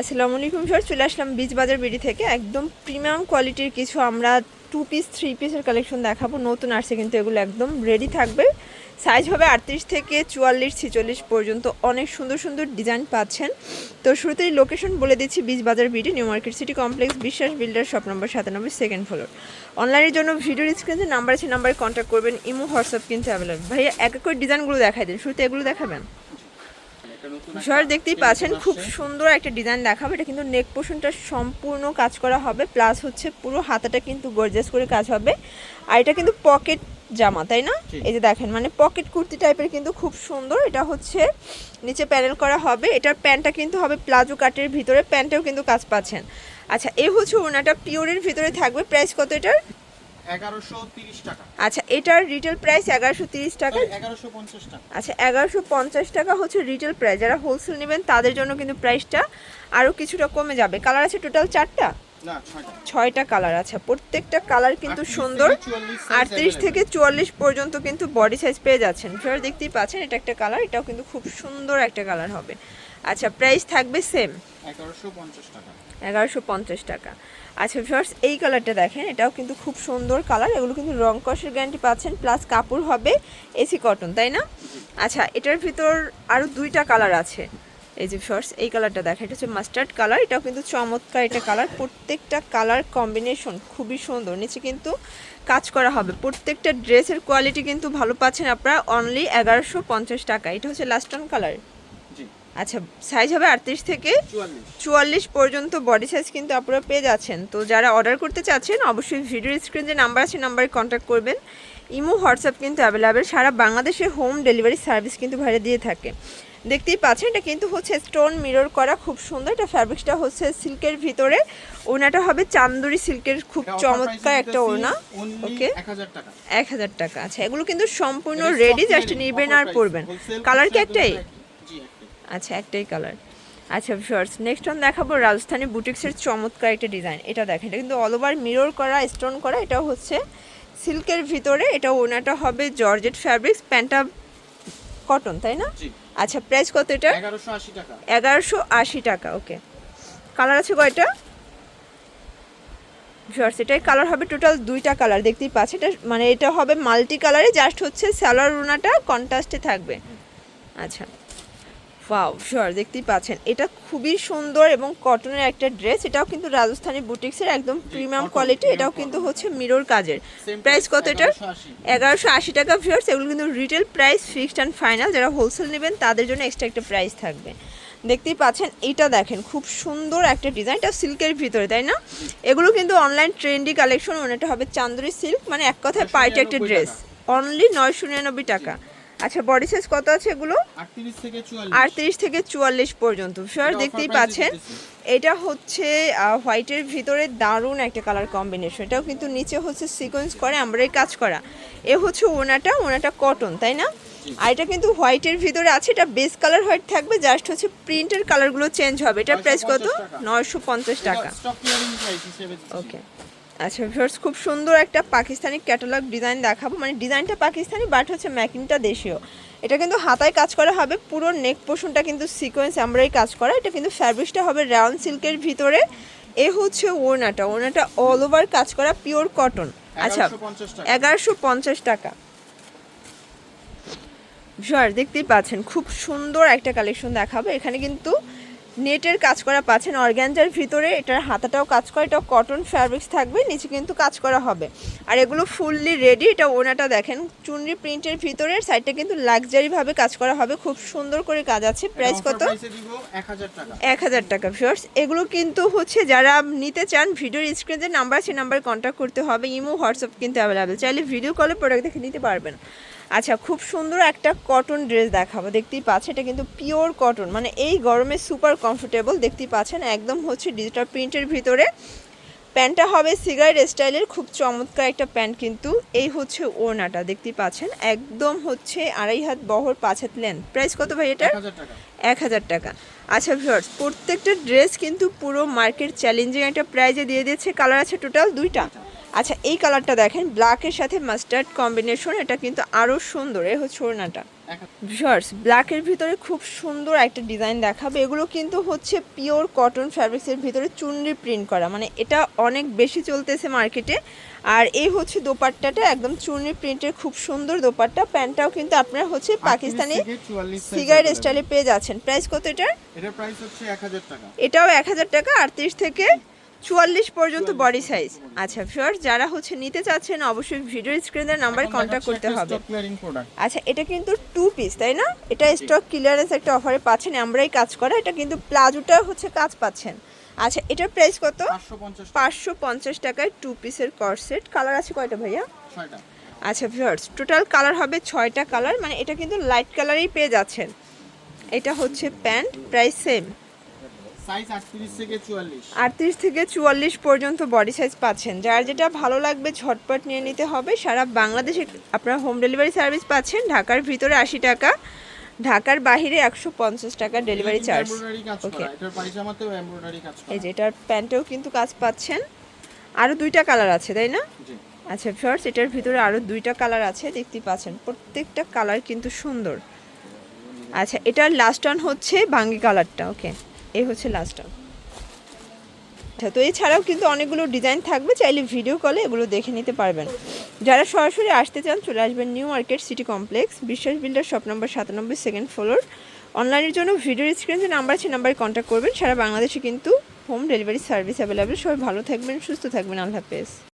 আসসালামু আলাইকুম স্যার চলে আসলাম বীজ বাজার বিডি থেকে। একদম প্রিমিয়াম কোয়ালিটির কিছু আমরা টু পিস থ্রি পিসের কালেকশন দেখাবো। নতুন আসছে কিন্তু এগুলো একদম রেডি থাকবে। সাইজ হবে আটত্রিশ থেকে চুয়াল্লিশ, ছিচল্লিশ পর্যন্ত। অনেক সুন্দর সুন্দর ডিজাইন পাচ্ছেন। তো শুরুতেই লোকেশন বলে দিচ্ছি Beej Bazar BD new market city complex Biswas builder shop number সাতানব্বই সেকেন্ড ফ্লোর অনলাইনের জন্য ভিডিওর স্ক্রিনে নাম্বার আছে নাম্বারে কন্ট্যাক্ট করবেন। ইমো হোয়াটসঅ্যাপ কিন্তু অ্যাভেলেবল ভাইয়া, এক এক করে ডিজাইনগুলো দেখাই দিন। শুরুতে এগুলো দেখাবেন? সর দেখতেই পাচ্ছেন খুব সুন্দর একটা ডিজাইন দেখাবো। এটা কিন্তু নেক পোর্শনটা সম্পূর্ণ কাজ করা হবে প্লাস হচ্ছে পুরো হাতাটা কিন্তু গর্জাস করে কাজ হবে। আর এটা কিন্তু পকেট জামা তাই না? এই যে দেখেন মানে পকেট কুর্তি টাইপের কিন্তু খুব সুন্দর। এটা হচ্ছে নিচে প্যানেল করা হবে। এটার প্যান্টটা কিন্তু হবে প্লাজো কাটের ভিতরে প্যান্টেও কিন্তু কাজ পাচ্ছেন। আচ্ছা এই হচ্ছে ওনাটা পিওরের ভিতরে থাকবে। প্রাইস কত এটার? আচ্ছা এটার রিটেল প্রাইস এগারোশো তিরিশ টাকা? আচ্ছা এগারোশো পঞ্চাশ টাকা হচ্ছে রিটেল প্রাইস যারা হোলসেল নেবেন তাদের জন্য কিন্তু প্রাইসটা আরও কিছুটা কমে যাবে। কালার আছে টোটাল চারটা? ছয়টা। কালার আছে। প্রত্যেকটা কালার কিন্তু সুন্দর। থেকে 44 আটত্রিশ থেকে চুয়াল্লিশ পর্যন্ত কিন্তু বডি সাইজ পেয়ে যাচ্ছেন। ফের দেখতেই পাচ্ছেন এটা একটা কালার এটাও কিন্তু খুব সুন্দর একটা কালার হবে। আচ্ছা প্রাইস থাকবে সেম এগারোশো পঞ্চাশ টাকা। আচ্ছা ফার্স্ট এই কালারটা দেখেন এটাও কিন্তু খুব সুন্দর কালার এগুলো কিন্তু রং কষের গ্যারান্টি পাচ্ছেন প্লাস কাপড় হবে এসি কটন তাই না? আচ্ছা এটার ভিতর আরও দুইটা কালার আছে। এই যে ফার্স্ট এই কালারটা দেখেন এটা হচ্ছে মাস্টার্ড কালার এটাও কিন্তু চমৎকার এটা কালার প্রত্যেকটা কালার কম্বিনেশন খুবই সুন্দর নিচে কিন্তু কাজ করা হবে প্রত্যেকটা ড্রেসের কোয়ালিটি কিন্তু ভালো পাচ্ছেন আপনারা অনলি এগারোশো পঞ্চাশ টাকা এটা হচ্ছে লাস্ট অন কালার আচ্ছা সাইজ হবে আটত্রিশ থেকে চুয়াল্লিশ। চুয়াল্লিশ পর্যন্ত বডি সাইজ কিন্তু আপনারা পেয়ে যাচ্ছেন তো যারা অর্ডার করতে চাচ্ছেন অবশ্যই ভিডিও স্ক্রিন যে নাম্বার আছে নাম্বারে কন্ট্যাক্ট করবেন ইমো হোয়াটসঅ্যাপ কিন্তু অ্যাভেলেবেল সারা বাংলাদেশে হোম ডেলিভারি সার্ভিস কিন্তু ভাড়া দিয়ে থাকে। দেখতেই পাচ্ছেন এটা কিন্তু হচ্ছে স্টোন মিরর করা খুব সুন্দর। এটা ফ্যাব্রিক্সটা হচ্ছে সিল্কের ভিতরে। ওনাটা হবে চান্দুরি সিল্কের খুব চমৎকার একটা ওড়না। ওকে এক হাজার টাকা। আচ্ছা এগুলো কিন্তু সম্পূর্ণ এটা রেডি জাস্ট নেবেন আর পরবেন। কালার কি একটাই? আচ্ছা একটাই কালার আচ্ছা শর্টস নেক্সট অন দেখাবো রাজস্থানী বুটিক্সের চমৎকার একটা ডিজাইন এটা দেখেন এটা কিন্তু অল ওভার মিরর করা স্টোন করা এটাও হচ্ছে সিল্কের ভিতরে। এটা ওনাটা হবে জর্জেট ফ্যাব্রিক্স প্যান্টটা কটন তাই না? আচ্ছা প্রাইস কত এটা এগারোশো আশি টাকা। ওকে কালার আছে কয়টা? শর্টস এটাই কালার হবে টোটাল দুইটা কালার দেখতেই পাচ্ছি এটা মানে এটা হবে মাল্টি কালারে জাস্ট হচ্ছে স্যালোয়ার রুনাটা কন্ট্রাস্টে থাকবে। আচ্ছা। ওয়াও শিওর দেখতেই পাচ্ছেন। এটা খুবই সুন্দর এবং কটনের একটা ড্রেস এটাও কিন্তু রাজস্থানী বুটিক্সের একদম প্রিমিয়াম কোয়ালিটি এটাও কিন্তু হচ্ছে মিরর কাজের। প্রাইস কত এটার? 1180 এগারোশো আশি টাকা ভিউয়ার্স এগুলো কিন্তু retail price fixed and final যারা হোলসেল নেবেন তাদের জন্য এক্সট্রা একটা প্রাইস থাকবে। দেখতেই পাচ্ছেন এটা দেখেন খুব সুন্দর একটা ডিজাইন এটা সিল্কের ভিতরে তাই না? এগুলো কিন্তু অনলাইন ট্রেন্ডি কালেকশন এটা হবে চান্দুরি সিল্ক মানে এক কথায় পার্টি একটা ড্রেস অনলি নয়শো নিরানব্বই টাকা। আচ্ছা বডি সাইজ কত আছে এগুলো? আটত্রিশ থেকে চুয়াল্লিশ। পর্যন্ত। স্যার দেখতেই পাচ্ছেন এটা হচ্ছে হোয়াইটের ভিতরে দারুণ একটা কালার কম্বিনেশন এটাও কিন্তু নিচে হচ্ছে সিকোয়েন্স করে আমরাই কাজ করা। এ হচ্ছে ওনাটা ওনাটা কটন তাই না? আর এটা কিন্তু হোয়াইটের ভিতরে আছে এটা বেস কালার হোয়াইট থাকবে জাস্ট হচ্ছে প্রিন্টের কালারগুলো চেঞ্জ হবে। এটা প্রাইস কত? 950 নয়শো পঞ্চাশ টাকা। ওকে আচ্ছা ভিউয়ার্স খুব সুন্দর একটা পাকিস্তানি ক্যাটালগ ডিজাইন দেখাবো। মানে ডিজাইনটা পাকিস্তানি বাট হচ্ছে ম্যাকিংটা দেশীয়। এটা কিন্তু হাতায় কাজ করা হবে পুরো নেক পোর্শনটা কিন্তু সিকোয়েন্স আমরাই কাজ করা। এটা কিন্তু ফ্যাব্রিক্সটা হবে রাউন্ড সিল্কের ভিতরে। এ হচ্ছে ওড়নাটা ওড়নাটা অল ওভার কাজ করা পিওর কটন আচ্ছা এগারোশো পঞ্চাশ টাকা। ভিউয়ার দেখতেই পাচ্ছেন খুব সুন্দর একটা কালেকশন দেখাবো। এখানে কিন্তু নেটের কাজ করা পাচ্ছেন অর্গ্যানজার ভিতরে এটার হাতাটাও কাজ করা এটা কটন ফ্যাব্রিক্স থাকবে নিচে কিন্তু কাজ করা হবে। আর এগুলো ফুললি রেডি এটা ওনাটা দেখেন চুনরি প্রিন্টের ভিতরে সাইডটা কিন্তু লাক্সারি ভাবে কাজ করা হবে খুব সুন্দর করে কাজ আছে প্রাইস কত? price এ দিব 1000 টাকা। এক হাজার টাকা ভিউয়ার্স এগুলো কিন্তু হচ্ছে যারা নিতে চান ভিডিওর স্ক্রিনে যে নাম্বার আছে নাম্বারে কন্ট্যাক্ট করতে হবে ইমো হোয়াটসঅ্যাপ কিন্তু অ্যাভেলেবেল চাইলে ভিডিও কলে প্রোডাক্ট দেখে নিতে পারবেন। আচ্ছা খুব সুন্দর একটা কটন ড্রেস দেখাবো। দেখতেই পাচ্ছেন এটা কিন্তু পিওর কটন মানে এই গরমে সুপার কমফোর্টেবল দেখতেই পাচ্ছেন একদম হচ্ছে ডিজিটাল প্রিন্টের ভিতরে। প্যান্টটা হবে সিগারেট স্টাইলের খুব চমৎকার একটা প্যান্ট কিন্তু। এই হচ্ছে ওড়নাটা দেখতেই পাচ্ছেন একদম হচ্ছে আড়াই হাত বহর পাঁচ হাত লেন প্রাইস কত ভাই এটা এক হাজার টাকা। আচ্ছা ভিউয়ার্স প্রত্যেকটা ড্রেস কিন্তু পুরো মার্কেট চ্যালেঞ্জিং একটা প্রাইজে দিয়ে দিয়েছে। কালার আছে টোটাল দুইটা। আচ্ছা এই কালারটা দেখেন ব্ল্যাকের সাথে মাস্টার্ড কম্বিনেশন এটা কিন্তু আরও সুন্দর এ হচ্ছে ওড়নাটা। ভিউয়ার্স ব্ল্যাকের ভিতরে খুব সুন্দর একটা ডিজাইন দেখাবে। এগুলো কিন্তু হচ্ছে পিওর কটন ফ্যাব্রিক্সের ভিতরে চুনরি প্রিন্ট করা। মানে এটা অনেক বেশি চলতেছে মার্কেটে আর এই হচ্ছে দোপাট্টাটা একদম চুনরি প্রিন্টের খুব সুন্দর দোপাট্টা। প্যান্টটাও কিন্তু আপনারা হচ্ছে পাকিস্তানি 38 থেকে 44 size সিগারেট স্টাইলে পেয়ে যাচ্ছেন। প্রাইস কত এটার? এটার প্রাইস হচ্ছে এক হাজার টাকা। এটাও এক হাজার টাকা আটত্রিশ থেকে চুয়াল্লিশ পর্যন্ত বডি সাইজ আচ্ছা ভিউয়ার্স যারা হচ্ছে নিতে চাচ্ছেন অবশ্যই ভিডিও স্ক্রিনের নাম্বারে কন্ট্যাক্ট করতে হবে। আচ্ছা এটা কিন্তু টু পিস তাই না? এটা স্টক ক্লিয়ারেন্স একটা অফারে পাচ্ছেন আমরাই কাজ করা এটা কিন্তু প্লাজোটা হচ্ছে কাজ পাচ্ছেন। আচ্ছা এটার প্রাইস কত? পাঁচশো পঞ্চাশ টাকায় টু পিসের কর্সেট কালার আছে কয়টা ভাইয়া? আচ্ছা ভিউয়ার্স টোটাল কালার হবে ছয়টা কালার মানে এটা কিন্তু লাইট কালারেই পেয়ে যাচ্ছেন। এটা হচ্ছে প্যান্ট প্রাইস সেম সাইজ 38 থেকে 44 আটত্রিশ থেকে চুয়াল্লিশ পর্যন্ত বডি সাইজ পাচ্ছেন। যার যেটা ভালো লাগবে ঝটপট নিয়ে নিতে হবে। সারা বাংলাদেশে আপনারা হোম ডেলিভারি সার্ভিস পাচ্ছেন। ঢাকার ভিতরে আশি টাকা ঢাকার বাহিরে একশো পঞ্চাশ টাকা ডেলিভারি চার্জ ওকে এই যে এটার প্যান্টেও কিন্তু কাজ পাচ্ছেন। আরও দুইটা কালার আছে তাই না? আচ্ছা ফার্স্ট এটার ভিতরে আরও দুইটা কালার আছে দেখতেই পাচ্ছেন। প্রত্যেকটা কালার কিন্তু সুন্দর। আচ্ছা এটার লাস্ট ওয়ান হচ্ছে বাঙ্গি কালারটা ওকে এই হচ্ছে লাস্ট ওয়ান আচ্ছা তো এছাড়াও কিন্তু অনেকগুলো ডিজাইন থাকবে, চাইলে ভিডিও কলে এগুলো দেখে নিতে পারবেন। যারা সরাসরি আসতে চান, চলে আসবেন new market city complex Biswas builder shop number সাতানব্বই সেকেন্ড ফ্লোর অনলাইনের জন্য ভিডিও স্ক্রিন যে নাম্বার আছে নাম্বারে কন্ট্যাক্ট করবেন। সারা বাংলাদেশে কিন্তু হোম ডেলিভারি সার্ভিস অ্যাভেলেবেল সবাই ভালো থাকবেন, সুস্থ থাকবেন। আল্লাহ হাফেজ।